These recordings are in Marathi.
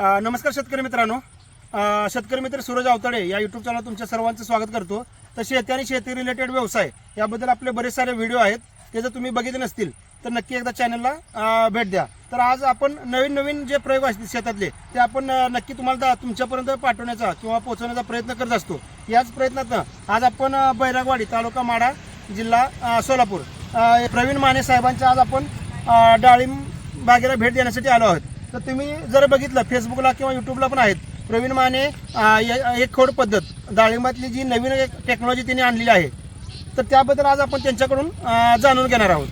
नमस्कार शेतकरी मित्रांनो. शेतकरी मित्र सूरज आवताडे या यूट्यूब चॅनल तुमच्या सर्वांचं स्वागत करतो. तर शेती आणि शेती रिलेटेड व्यवसाय याबद्दल आपले बरेच सारे व्हिडिओ आहेत. ते जर तुम्ही बघितले नसतील तर नक्की एकदा चॅनलला भेट द्या. तर आज आपण नवीन नवीन जे प्रयोग असतील शेतातले ते आपण नक्की तुम्हाला तुमच्यापर्यंत पाठवण्याचा किंवा पोहोचवण्याचा प्रयत्न करत असतो. याच प्रयत्नातनं आज आपण बैरागवाडी तालुका माडा जिल्हा सोलापूर प्रवीण माने साहेबांच्या आज आपण डाळिंब बागेला भेट देण्यासाठी आलो आहोत. तर तुम्ही जर बघितलं फेसबुकला किंवा युट्यूबला पण आहेत. प्रवीण माने एक खोड पद्धत डाळिंबातली जी नवीन एक टेक्नॉलॉजी त्यांनी आणलेली आहे. तर त्याबद्दल आज आपण त्यांच्याकडून जाणून घेणार आहोत.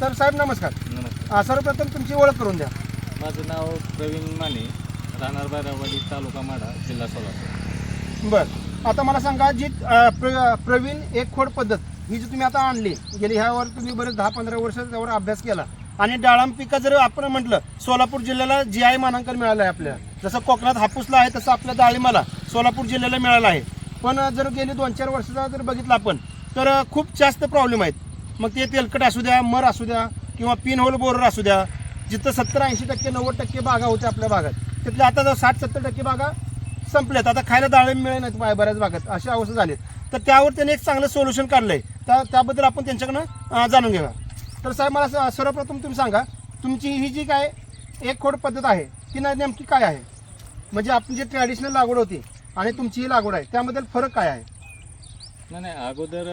तर साहेब नमस्कार. नमस्कार. सर्वप्रथम तुमची ओळख करून द्या. माझं नाव प्रवीण माने राहणार बारावाडी तालुका माडा जिल्हा सोलापूर. बर. आता मला सांगा जी प्र- प्रवीण एक खोड पद्धत ही जी तुम्ही आता आणली गेली ह्यावर तुम्ही बरेच दहा पंधरा वर्ष त्यावर अभ्यास केला. आणि डाळांब पिका जर आपण म्हटलं सोलापूर जिल्ह्याला जी आय मानांकन मिळालं आहे आपल्याला जसं कोकणात हापूसला आहे तसं आपल्या डाळिंबाला सोलापूर जिल्ह्याला मिळालं आहे. पण जर गेली दोन चार वर्षाचा जर बघितलं आपण तर खूप जास्त प्रॉब्लेम आहेत. मग ते तेलकट असू द्या मर असू द्या किंवा पिन होल बोरर असू द्या जिथं सत्तर ऐंशी टक्के नव्वद टक्के बागा होत्या आपल्या भागात तिथल्या आता जर साठ सत्तर टक्के बागा संपल्यात. आता खायला डाळिंब मिळेल नाहीत बाय- बऱ्याच भागात अशा अवस्था झाली तर त्यावर त्यांनी एक चांगलं सोल्युशन काढलंय. त्या त्याबद्दल आपण त्यांच्याकडनं जाणून घेऊया तर साहेब मला सर्वप्रथम तुम्ही सांगा तुमची ही जी काय एक खोड पद्धत आहे ती ना नेमकी काय आहे? म्हणजे आपली जी ट्रॅडिशनल लागवड होती आणि तुमची ही लागवड आहे त्याबद्दल फरक काय आहे? नाही नाही अगोदर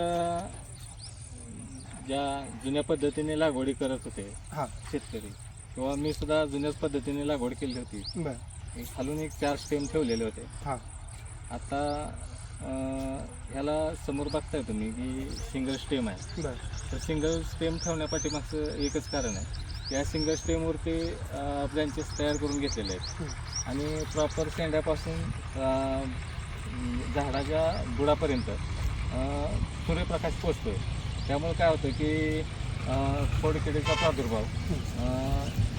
ज्या जुन्या पद्धतीने लागवडी करत होते हां. शेतकरी किंवा मी सुद्धा जुन्याच पद्धतीने लागवड केली होती. बरं. खालून एक चार स्टेम ठेवलेले होते. हां. आता ह्याला समोर बघताय तुम्ही की सिंगल स्टेम आहे. तर सिंगल स्टेम ठेवण्यापाठीमागचं एकच कारण आहे. या सिंगल स्टेमवरती ब्रँचेस तयार करून घेतलेले आहेत. आणि प्रॉपर शेंड्यापासून झाडाच्या बुडापर्यंत सूर्यप्रकाश पोचतोय. त्यामुळे काय होतं की खोडकिडीचा प्रादुर्भाव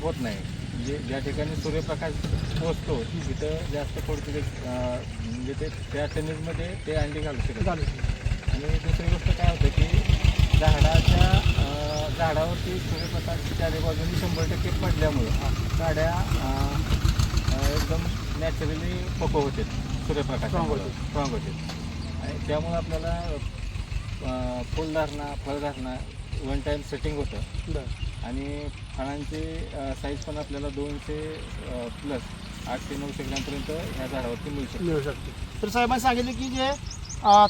होत नाही. म्हणजे ज्या ठिकाणी सूर्यप्रकाश पोचतो तिथं जास्त खोडकिडी म्हणजे ते त्या टनेजमध्ये ते अंडी घालू शकत आणि दुसरी गोष्ट काय होतं की झाडाच्या झाडावरती सूर्यप्रकाश चारी बाजूने शंभर टक्के पडल्यामुळं अं, एकदम नॅचरली पोको होते सूर्यप्रकाश. स्ट्रॉंग होते. आणि त्यामुळं आपल्याला फुलधारणा फळधारणा वन टाईम सेटिंग होतं. आणि फळांची साईज पण आपल्याला दोनशे प्लस आठशे नऊशे ग्रॅमपर्यंत ह्या झाडावरती मिळू शकते मिळू शकते. तर साहेबांनी सांगितले की जे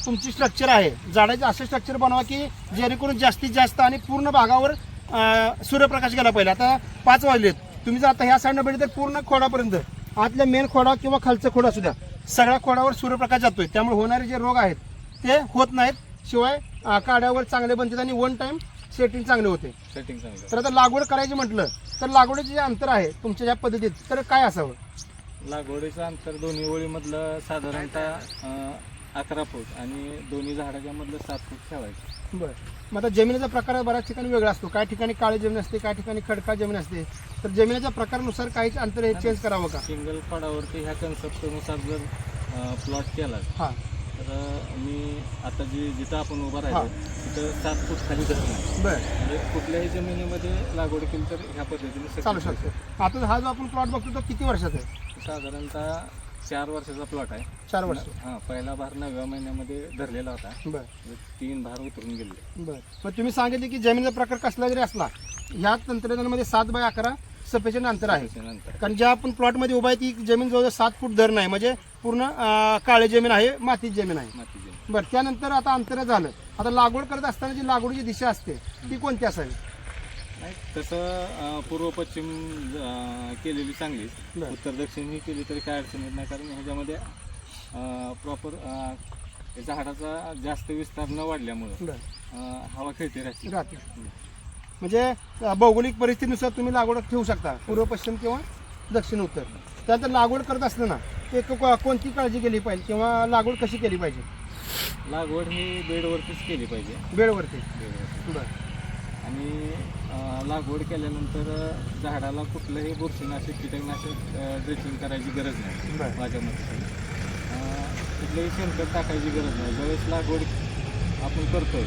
तुमची स्ट्रक्चर आहे झाडाचे असं स्ट्रक्चर बनवा की जेणेकरून जास्तीत जास्त आणि पूर्ण भागावर सूर्यप्रकाश गेला पाहिजे. आता पाच वाजलेत. तुम्ही जर आता ह्या साईडनं बघितलं तर पूर्ण खोडापर्यंत आतल्या मेन खोडा किंवा खालचं खोडा असू द्या सगळ्या खोडावर सूर्यप्रकाश जातोय. त्यामुळे होणारे जे रोग आहेत ते होत नाहीत. शिवाय काड्यावर चांगले बनतात आणि वन टाइम सेटिंग चांगले होते. सेटिंग चांगलं तर आता लागवड करायची म्हटलं तर लागवडीचे जे अंतर आहे तुमच्या ज्या पद्धतीत तर काय असावं? लागवडीचं अंतर दोन्ही ओळीमधलं साधारणतः अं, अकरा फूट आणि दोन्ही झाडाच्या मधलं सात फूट ठेवायचं. बरं. मग आता जमिनीचा प्रकार बऱ्याच ठिकाणी वेगळा असतो. काही ठिकाणी काळी जमीन असते काही ठिकाणी खडका जमीन असते. तर जमिनीच्या प्रकारानुसार काहीच अंतर हे चेंज करावं का? सिंगल फळावरती ह्या कन्सेप्टनुसार जर प्लॉट केला हां. तर मी आता जी जिथं आपण उभा. राहिलो तिथं सात फूट खाली धरणं आहे. बरं. म्हणजे कुठल्याही जमिनीमध्ये लागवड केली तर ह्या पद्धतीने चालू शकतो. आता हा जो आपण प्लॉट बघतो तो किती वर्षाचा आहे. साधारणतः चार वर्षाचा प्लॉट आहे. चार वर्ष. हा पहिला भार नवव्या महिन्यामध्ये धरलेला होता. बरं. म्हणजे तीन भार उतरून गेले. बरं. मग तुम्ही सांगितले की जमिनीचा प्रकार कसला जरी असला ह्या तंत्रज्ञानामध्ये सात बाय अकरा सफिशियंट अंतर आहे. कारण ज्या आपण प्लॉटमध्ये उभा आहे ती जमीन जवळजवळ सात फूट धर नाही म्हणजे पूर्ण काळी जमीन आहे मातीत जमीन आहे. बरं त्यानंतर आता अंतर झालं. आता लागवड करत असताना जी लागवडीची दिशा असते ती कोणती असावी? तसं पूर्व पश्चिम केलेली चांगलीच बरं. उत्तर दक्षिण ही केली तरी काय अडचण येत नाही. कारण ह्याच्यामध्ये प्रॉपर झाडाचा जास्त विस्तार न वाढल्यामुळं हवा खेळते राहते. म्हणजे भौगोलिक परिस्थितीनुसार तुम्ही लागवड ठेवू शकता. पूर्व पश्चिम किंवा दक्षिण उत्तर. त्यानंतर लागवड करत असताना ते कोणती काळजी केली पाहिजे किंवा लागवड कशी केली पाहिजे? लागवड ही बेडवरतीच केली पाहिजे. बेडवरती बरं. आणि लागवड केल्यानंतर झाडाला कुठलंही बुरशीनाशक कीटकनाशक ड्रेसिंग करायची गरज नाही माझ्या मते. कुठलंही शेणखत टाकायची गरज नाही. ज्यावेळेस लागवड आपण करतोय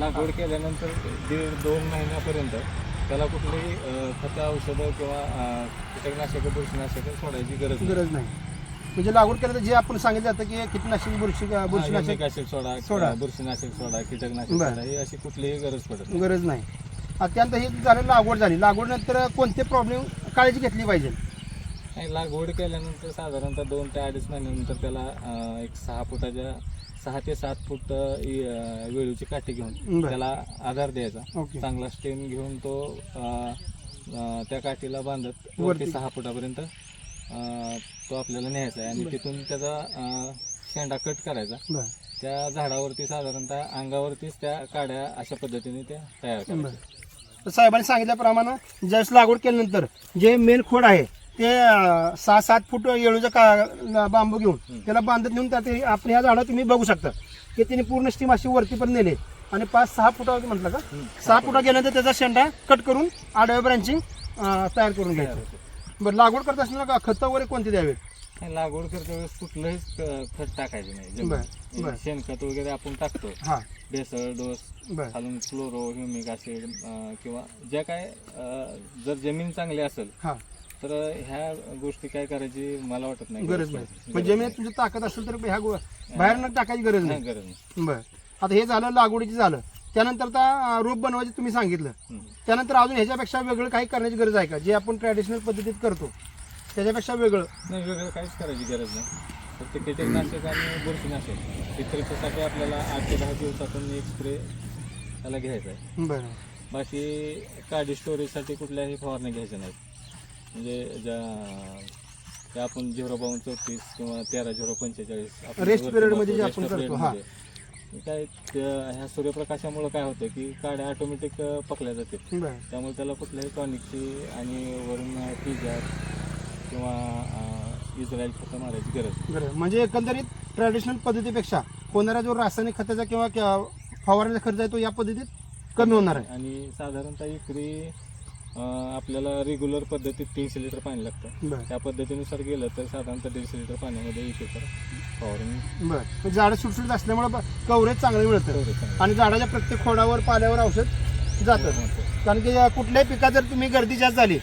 लागवड केल्यानंतर दीड दोन महिन्यापर्यंत त्याला कुठलीही खतं औषधं किंवा कीटकनाशकं बुरशीनाशकं सोडायची गरज. गरज नाही म्हणजे लागवड केलं तर जे आपण सांगितलं जातं की कीटकनाशक बुरशी बुरशीनाशक सोडा सोडा. बुरशीनाशक सोडा कीटकनाशक. सोडा ही अशी कुठलीही गरज पडत नाही गरज नाही अत्यंत हे झालं लागवड झाली लागवडनंतर कोणते प्रॉब्लेम काळजी घेतली पाहिजे लागवड केल्यानंतर साधारणतः दोन ते अडीच महिन्यानंतर त्याला एक सहा फुटाच्या सहा ते सात फूट वेळूची काठी घेऊन. त्याला आधार द्यायचा. चांगला स्टेम घेऊन तो त्या काठीला बांधत वरती. सहा फुटापर्यंत तो आपल्याला न्यायचा आहे. आणि. तिथून त्याचा शेंडा कट करायचा. त्या झाडावरती साधारणतः अंगावरतीच त्या काड्या अशा पद्धतीने त्या तयार करायच्या. साहेबांनी सांगितल्याप्रमाणे ज्यावेळेस लागवड केल्यानंतर जे मेन खोड आहे ते सहा सात फूट येळूचा का बांबू घेऊन. त्याला बांधत नेऊन त्यात आपण ह्या झाडं तुम्ही बघू शकता. की तिने पूर्ण स्टीम अशी वरती पण नेले. आणि पाच सहा फुटावर म्हटलं का. सहा फुटा गेल्यानंतर त्याचा शेंडा कट करून आडव्या ब्रांचिंग तयार करून घ्यायचं. होते. बरं लागवड करत असताना का खतं वगैरे कोणते द्यावे? लागवड करते वेळेस कुठलंच क- खत टाकायचं नाही. शेणखत वगैरे आपण टाकतो हां. बेसळ डोस खालून क्लोरो ह्युमिक ऍसिड किंवा ज्या काय जर जमीन चांगली असेल हां. तर ह्या गोष्टी काय करायची मला वाटत नाही. गरज नाही. म्हणजे जमिनीत तुमची ताकद असेल तर ह्या गो- बाहेर न टाकायची गरज नाही नाही. गरज नाही. बरं. आता हे झालं लागवडीचं झालं. त्यानंतर आता रोप बनवायचे तुम्ही सांगितलं. हम्म. त्यानंतर अजून ह्याच्यापेक्षा वेगळं काही करण्याची गरज आहे का? जे आपण ट्रॅडिशनल पद्धतीत करतो. त्याच्यापेक्षा वेगळं. नाही वेगळं काहीच करायची गरज नाही. फक्त कीटकनाशक आणि बुरशीनाशक. हे आपल्याला आठ ते दहा दिवसातून एक स्प्रे त्याला घ्यायचा आहे. बरं. बाकी काडी स्टोरेजसाठी कुठल्याही फवारण्या घ्यायच्या नाहीत. म्हणजे ज्या त्या आपण झिरो बावन्न चौतीस किंवा तेरा झिरो पंचेचाळीसमध्ये जे आपण करतो, हा. मध्ये. काय ह्या सूर्यप्रकाशामुळे काय होतं की काड्या ऑटोमॅटिक पकल्या जाते. त्यामुळे त्याला कुठल्याही टॉनिकची आणि वरून पिझ्झा किंवा इस्रायल खतं मारायची गरज म्हणजे एकंदरीत ट्रॅडिशनल पद्धतीपेक्षा होणारा जो रासायनिक खताचा किंवा फवारण्याचा खर्च आहे तो या पद्धतीत कमी होणार आहे. आणि साधारणतः एकरी अं, आपल्याला रेग्युलर पद्धतीत तीनशे लिटर पाणी लागतं बरं त्या पद्धतीनुसार गेलं तर साधारणतः दीडशे लिटर पाण्यामध्ये एक एकर फवारणी बरं म्हणजे झाडं सुटसुटीत असल्यामुळे कव्हरेज चांगलं मिळतं तेवढं चांगलं. आणि झाडाच्या प्रत्येक खोडावर पाल्यावर औषध जातं महत्त्वाचं. कारण की कुठल्याही पिकात जर तुम्ही गर्दी जास्त झाली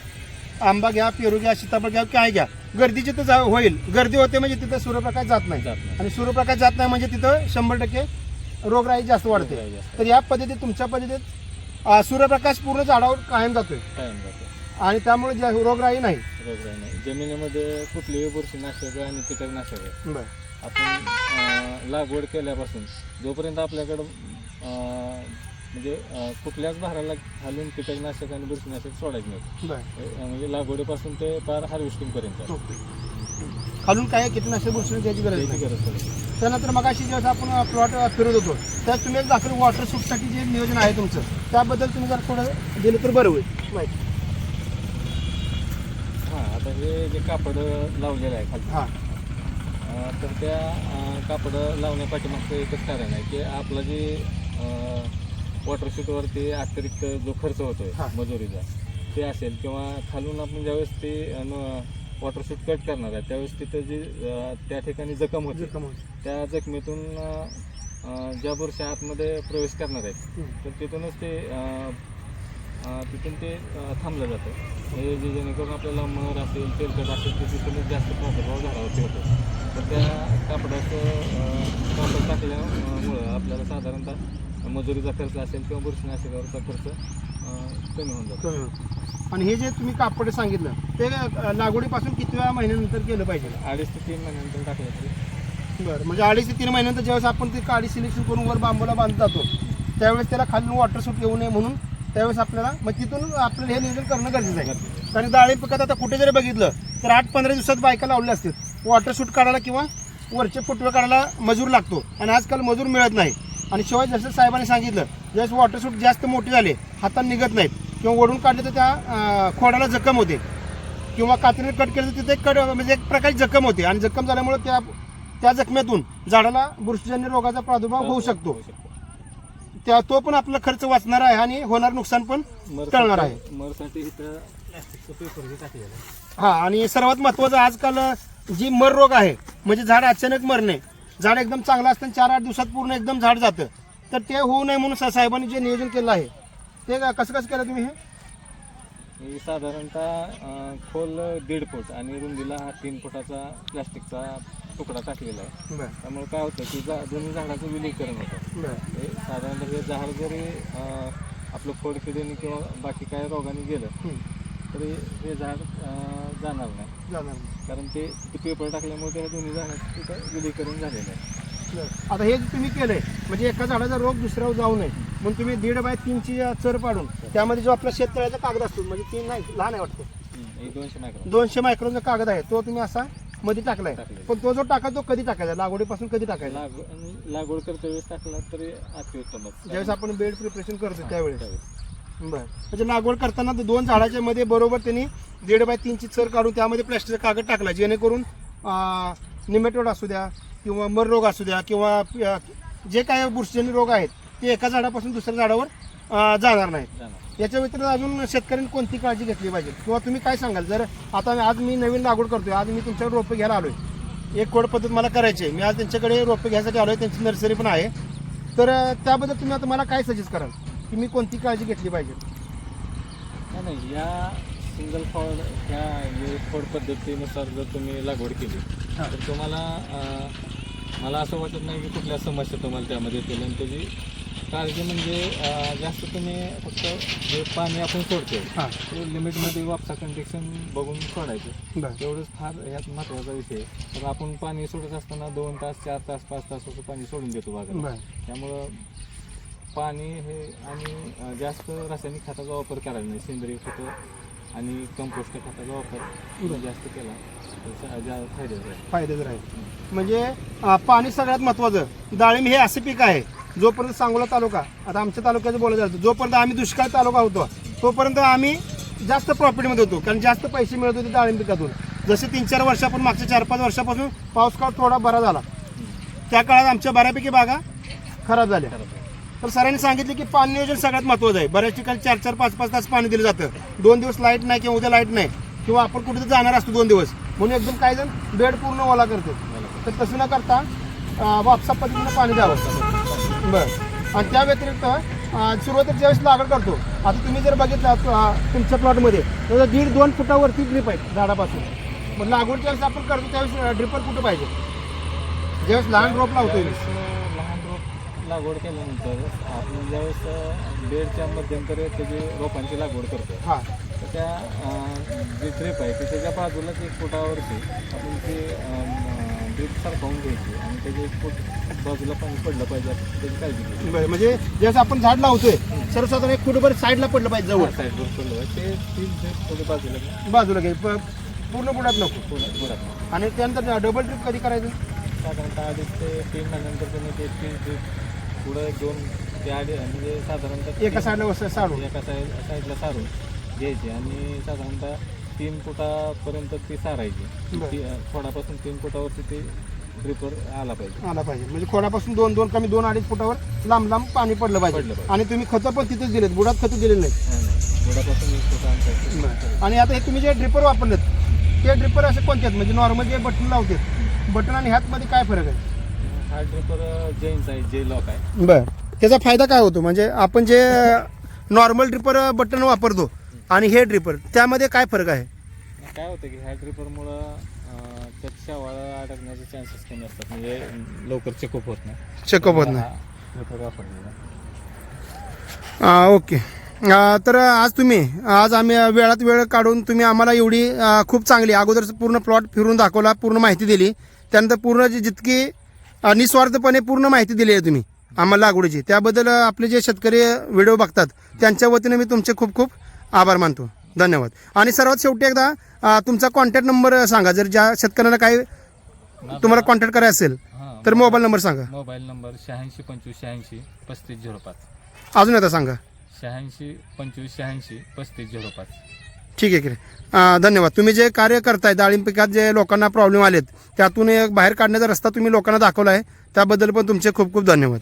आंबा घ्या पेरू घ्या सीताफळ घ्या काय घ्या गर्दीची तर जा- होईल गर्दी होते म्हणजे तिथं सूर्यप्रकाश जात नाही जात नाही. आणि सूर्यप्रकाश जात नाही म्हणजे तिथं शंभर टक्के रोगराई जास्त वाढते रोगराई जास्त. तर या पद्धतीत तुमच्या पद्धतीत अं, सूर्यप्रकाश पूर्ण झाडावर कायम जातोय. कायम जातं आणि त्यामुळे जा- रोगराई नाही. रोगराई नाही. जमिनीमध्ये कुठलीही बुरशीनाशक आणि कीटकनाशक आहे. बरं. आपण अं, लागवड केल्यापासून जोपर्यंत आपल्याकडं अं, म्हणजे अं, कुठल्याच भाराला घालून कीटकनाशक आणि बुरशीनाशक सोडायचं नाही. बरं. म्हणजे लागवडीपासून ते पार हार्वेस्टिंग पर्यंत ओके. खालून काय कीटकनाशक गरज त्याची नाही. गरज पडते त्यानंतर मग अशी जेव्हा आपण प्लॉट फिरत होतो त्यात तुम्ही दाखल वॉटर सूटसाठी जे नियोजन आहे तुमचं त्याबद्दल तुम्ही जर थोडं दिलं तर बरं होईल. माहिती. हां आता हे जे कापड लावलेलं आहे खाली हां. तर त्या कापड लावण्यापाठीमागचं एकच कारण आहे की आपलं जे वॉटरशूटवरती अतिरिक्त जो खर्च होतोय. मजुरीचा ते असेल किंवा खालून आपण ज्यावेळेस ते वॉटरशूट कट करणार आहे त्यावेळेस तिथं जी त्या ठिकाणी जखम होते जे कमवून. त्या जखमेतून अं, ज्या बुरशी आतमध्ये प्रवेश करणार आहेत. तर तिथूनच ते अं, अं, तिथून ते अं, थांबलं जातं हे जे जेणेकरून आपल्याला मर असेल तेलकट असेल ते तिथूनच जास्त प्रादुर्भाव झाडावरती होतो तर त्या कापडाचं अं, कापड टाकल्यामुळं आपल्याला साधारणतः मजुरीचा खर्च असेल किंवा बुरशीनाशकावरचा खर्च अं, कमी होऊन जातो कमी होतं. आणि हे जे तुम्ही कापड सांगितलं ते लागवडीपासून किती वेळा महिन्यानंतर केलं पाहिजे? अडीच ते तीन महिन्यानंतर टाकलं बरं म्हणजे अडीच ते तीन महिन्यानंतर ज्यावेळेस आपण ती काडी सिलेक्शन करून वर बांबूला बांधत जातो त्यावेळेस त्याला खालून वॉटर सूट येऊ नये म्हणून त्यावेळेस आपल्याला मग तिथून आपल्याला हे नियोजन करणं गरजेचं आहे. कारण डाळिंब पिकात आता कुठे जरी बघितलं तर आठ पंधरा दिवसात बायका लावल्या असतील. वॉटर शूट काढायला किंवा वरचे फुटवे काढायला मजूर लागतो. आणि आजकाल मजूर मिळत नाही. आणि शिवाय जसं साहेबांनी सांगितलं ज्यावेळेस वॉटर शूट जास्त मोठे झाले हातात निघत नाहीत. किंवा ओढून काढले तर त्या खोडाला जखम होते. किंवा कात्रीने कट केलं तर तिथे कड म्हणजे एक प्रकारची जखम होते. आणि जखम झाल्यामुळे त्या त्या जखमेतून झाडाला बुरशीजन्य रोगाचा प्रादुर्भाव होऊ शकतो. त्या तो पण आपला खर्च वाचणार आहे आणि होणार नुकसान पण टळणार आहे. हे आणि सर्वात महत्वाचं आजकाल जी मर रोग आहे म्हणजे झाड अचानक मरणे झाड एकदम चांगलं असतं चार आठ दिवसात पूर्ण एकदम झाड जातं. तर ते होऊ नये म्हणून साहेबांनी जे नियोजन केलं आहे ते का- कसं कसं केलं तुम्ही हे? ही साधारणतः अं, खोल दीड फूट आणि रुंदीला हा तीन फुटाचा प्लास्टिकचा तुकडा टाकलेला आहे. बरं. त्यामुळे काय होतं की जा दोन्ही झाडाचं विलीकरण होतं. बरं. हे साधारणतः हे झाड जरी अं, आपलं फोडकिडीने किंवा बाकी काय रोगाने गेलं हं. तरी हे झाड अं, जाणार नाही. जाणार नाही. कारण ते ते पेपर टाकल्यामुळे त्या दोन्ही झाडाचं तिथं विलीकरण झालेलं आहे. बरं. आता हे जे तुम्ही केलंय म्हणजे एका झाडाचा रोग दुसऱ्यावर जाऊ नये. म्हणून तुम्ही दीड बाय तीनची चर पाडून त्यामध्ये जो आपला शेततळ्याचा कागद असतो म्हणजे तीन नाही लहान आहे वाटतं. दोनशे मायक्रॉन दोनशे मायक्रोनचा कागद आहे तो तुम्ही असा मध्ये टाकलाय. टाकलाय. पण तो जो टाका तो कधी टाकायचा? लागवडीपासून कधी टाकायचा? लाग लागवड करते वेळेस टाकला तरी अतिउत्तमच ज्यावेळेस आपण बेड प्रिपरेशन करतो त्यावेळेस. त्यावेळेस. बरं. म्हणजे लागवड करताना ते दोन झाडाच्या मध्ये बरोबर त्यांनी दीड बाय तीनची चर काढून त्यामध्ये प्लॅस्टिकचा कागद टाकला जेणेकरून निमेटोड असू द्या किंवा मर रोग असू द्या किंवा अं, जे काय बुरशीजन्य रोग आहेत ते एका झाडापासून दुसऱ्या झाडावर अं, जाणार नाहीत जाणार. याच्या व्यतिरिक्त अजून शेतकऱ्यांनी कोणती काळजी घेतली पाहिजे? किंवा तुम्ही काय सांगाल? जर आता आज मी नवीन लागवड करतोय आज मी तुमच्याकडे रोपे घ्यायला आलोय. एक कोड पद्धत मला करायची आहे. मी आज त्यांच्याकडे रोपे घ्यायसाठी आलोय त्यांची नर्सरी पण आहे. तर अं, त्याबद्दल तुम्ही आता मला काय सजेस्ट कराल? की मी कोणती काळजी घेतली पाहिजे? नाही, नाही या सिंगल फॉड ह्या फॉड पद्धतीनुसार जर तुम्ही लागवड केली. तर तुम्हाला अं, मला असं वाटत नाही की कुठल्या समस्या तुम्हाला त्यामध्ये येतील. आणि त्याची काळजी म्हणजे अं, जास्त तुम्ही फक्त जे पाणी आपण सोडतो हां. ते लिमिटमध्ये वापसा कंडिशन बघून सोडायचं. बरं. तेवढंच फार ह्यात महत्त्वाचा विषय आहे. तर आपण पाणी सोडत असताना दोन तास चार तास पाच तास असं पाणी सोडून देतो बरं. त्यामुळं पाणी हे आणि अं, जास्त रासायनिक खताचा वापर करायला नाही. सेंद्रिय खतं आणि कंपोस्ट खताचा वापर जास्त केला तर सा- जा- फायद्याचा आहे. फायदे जर आहे म्हणजे अं, पाणी सगळ्यात महत्वाचं डाळिंब हे असे पीक आहे. जोपर्यंत सांगोला तालुका आता आमच्या तालुक्याचं बोलायचं जातं जोपर्यंत आम्ही दुष्काळ तालुका होतो तोपर्यंत आम्ही जास्त प्रॉफिटमध्ये होतो. कारण जास्त पैसे मिळत होते डाळिंब पिकातून. जसे तीन चार वर्षापासून मागच्या चार पाच वर्षापासून पाऊस काळ थोडा बरा झाला. त्या काळात आमच्या बऱ्यापैकी बागा खराब झाल्या. तर सरांनी सांगितले की पाणी नियोजन सगळ्यात महत्वाचं आहे. बऱ्याच ठिकाणी चार चार पाच पाच तास पाणी दिलं जातं. दोन दिवस लाइट नाही किंवा उद्या लाइट नाही किंवा आपण कुठे जाणार असतो दोन दिवस. म्हणून एकदम काही जण बेड पूर्ण ओला करते तर तसं न करता वापसा पद्धतीनं पाणी द्यावं. बरं. आणि त्या व्यतिरिक्त अं, सुरुवातीला ज्यावेळेस लागवड करतो आता तुम्ही जर बघितलं तुमच्या प्लॉटमध्ये तर दीड दोन फुटावरती ड्रीप आहे झाडापासून. मग लागवड ज्यावेळेस आपण करतो त्यावेळेस ड्रिपर कुठं पाहिजे? ज्यावेळेस लहान रोप अं, लहान रोप लागवड केल्यानंतर आपण ज्यावेळेस बेडच्या मध्यंतरी त्याची रोपांची लागवड करतो. हां. तर त्या जे ड्रिप आहे ते त्याच्या बाजूलाच एक फुटावरती आपण ते ड्रिप सारखवून घ्यायची आणि त्याचे फूट बाजूला पाणी पडलं पाहिजे त्याची काळजी घ्यायची. बरं म्हणजे ज्यावेळेस आपण झाड लावतोय सर्वसाधारण एक फुटभर साईडला पडलं पाहिजे जवळ. साईडवर पडलं पाहिजे. ते तीन ड्रिप थोडी बाजूला घ्या. बाजूला घे प- पूर्ण बुडात नको. पुढं- पुढं. आणि त्यानंतर डबल ट्रिप कधी करायचं? साधारणतः अडीच ते तीन महिन्यानंतर तुम्ही ते तीन ड्रिप पुढं दोन ते अडी म्हणजे साधारणतः एका साईडला वस- साडून एका साईड साईडला सारून घ्यायची. आणि साधारणतः तीन फुटापर्यंत ती सारायची. बरं. ती, अं, खोडापासून तीन फुटावरती ते ड्रिपर आला पाहिजे. आला पाहिजे. म्हणजे खोडापासून दोन दोन कमी दोन अडीच फुटावर लांब लांब पाणी पडलं पडलं पाहिजे. पाहिजे. आणि तुम्ही खतं पण तिथेच दिलेत. बुडात खतं दिलेली नाही नाही, नाही. खोडापासून एक फुट अंतर आणि आता हे तुम्ही जे ड्रिपर वापरलेत ते ड्रिपर असे कोणते आहेत? म्हणजे नॉर्मल जे बटन लावते बटन आणि ह्यात मध्ये काय फरक आहे? हा ड्रिपर जेन्स आहे जे लॉक आहे. बर. त्याचा फायदा काय होतो? म्हणजे आपण जे नॉर्मल ड्रिपर बटन वापरतो आणि हे ड्रिपर त्यामध्ये काय फरक आहे? काय होतं की ह्या ड्रिपरमुळं अं, त्यात शेवाळं अडकण्याचे चान्सेस कमी असतात. म्हणजे लवकर चेकअप होत नाही. चेकअप होत नाही. ड्रिपर वापरलेला. आ, ओके. आ, तर आज तुम्ही आज आम्ही वेळात वेळ काढून तुम्ही आम्हाला एवढी आ, खूप चांगली अगोदर पूर्ण प्लॉट फिरून दाखवला पूर्ण माहिती दिली. त्यानंतर पूर्ण जी जितकी आ, निस्वार्थपणे पूर्ण माहिती दिली आहे तुम्ही आम्हाला लागवडीची. त्याबद्दल आपले जे शेतकरी व्हिडिओ बघतात त्यांच्या वतीने मी तुमचे खूप खूप आभार मानतो. धन्यवाद. आणि सर्वात शेवटी एकदा तुमचा कॉन्टॅक्ट नंबर सांगा. जर ज्या शेतकऱ्यांना काही तुम्हाला कॉन्टॅक्ट करायचं असेल तर मोबाईल नंबर सांगा. मोबाईल नंबर शहाऐंशी पंचवीस शहाऐंशी पस्तीस झिरो पाच. अजून एकदा सांगा. शहाऐंशी पंचवीस शहाऐंशी पस्तीस झिरो पाच. ठीक आहे की धन्यवाद. तुम्ही जे कार्य करताय डाळिंब पिकात जे लोकांना प्रॉब्लेम आलेत त्यातून एक बाहेर काढण्याचा रस्ता तुम्ही लोकांना दाखवला आहे. त्याबद्दल पण तुमचे खूप खूप धन्यवाद.